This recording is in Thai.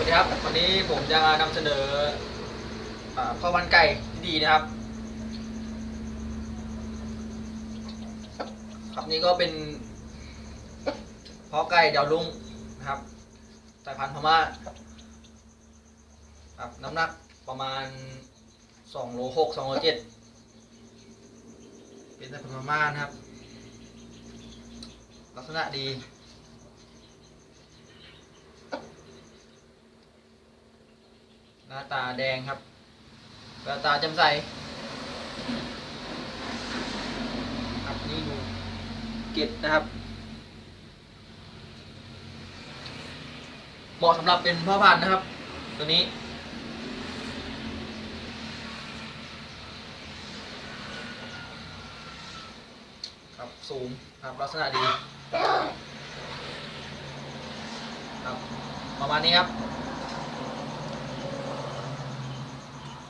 วัสดีครับ วันนี้ผมจะนำเสนอข้าวมันไก่ที่ดีนะครับ ครับนี่ก็เป็นเพาะไก่ดาวลุงนะครับสายพันธุ์พม่าครับน้ำหนักประมาณ2โล6 2โล7เป็นสายพันธุ์พม่านะครับ ลักษณะดี หน้าตาแดงครับแววตาจ่มใสครับนี่ดูเก็ดนะครับ เหมาะสำหรับเป็นพ่อพันธุ์นะครับ ตัวนี้ครับสูงครับลักษณะดีครับประมาณนี้ครับ